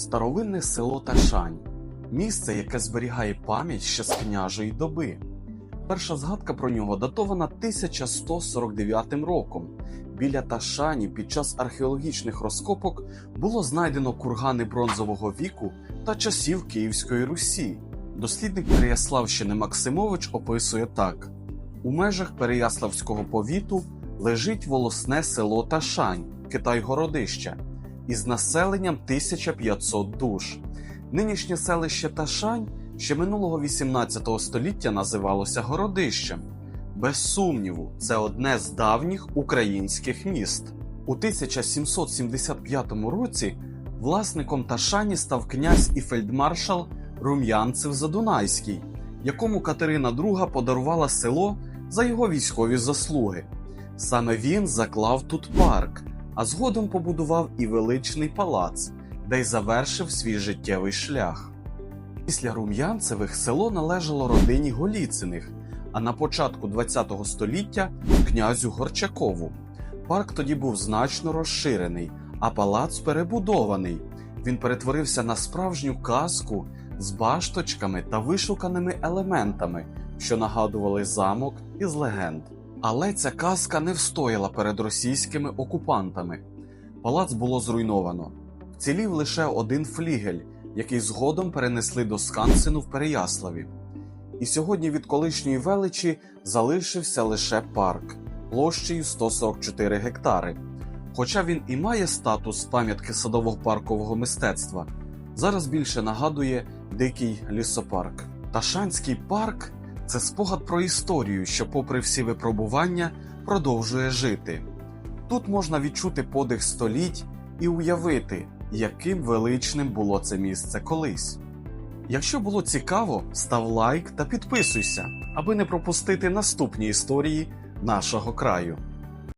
Старовинне село Ташань місце, яке зберігає пам'ять ще з княжої доби. Перша згадка про нього датована 1149 роком. Біля Ташані під час археологічних розкопок було знайдено кургани бронзового віку та часів Київської Русі. Дослідник Переяславщини Максимович описує так: у межах Переяславського повіту лежить волосне село Ташань, Китай-Городище, із населенням 1500 душ. Нинішнє селище Ташань ще минулого 18 століття називалося Городищем. Без сумніву, це одне з давніх українських міст. У 1775 році власником Ташані став князь і фельдмаршал Рум'янцев Задунайський, якому Катерина II подарувала село за його військові заслуги. Саме він заклав тут парк, а згодом побудував і величний палац, де й завершив свій життєвий шлях. Після Рум'янцевих село належало родині Голіциних, а на початку ХХ століття князю Горчакову. Парк тоді був значно розширений, а палац перебудований. Він перетворився на справжню казку з башточками та вишуканими елементами, що нагадували замок із легенд. Але ця казка не встояла перед російськими окупантами. Палац було зруйновано. Вцілів лише один флігель, який згодом перенесли до Скансену в Переяславі. І сьогодні від колишньої величі залишився лише парк площею 144 гектари. Хоча він і має статус пам'ятки садово-паркового мистецтва, зараз більше нагадує дикий лісопарк. Ташанський парк це спогад про історію, що, попри всі випробування, продовжує жити. Тут можна відчути подих століть і уявити, яким величним було це місце колись. Якщо було цікаво, став лайк та підписуйся, аби не пропустити наступні історії нашого краю.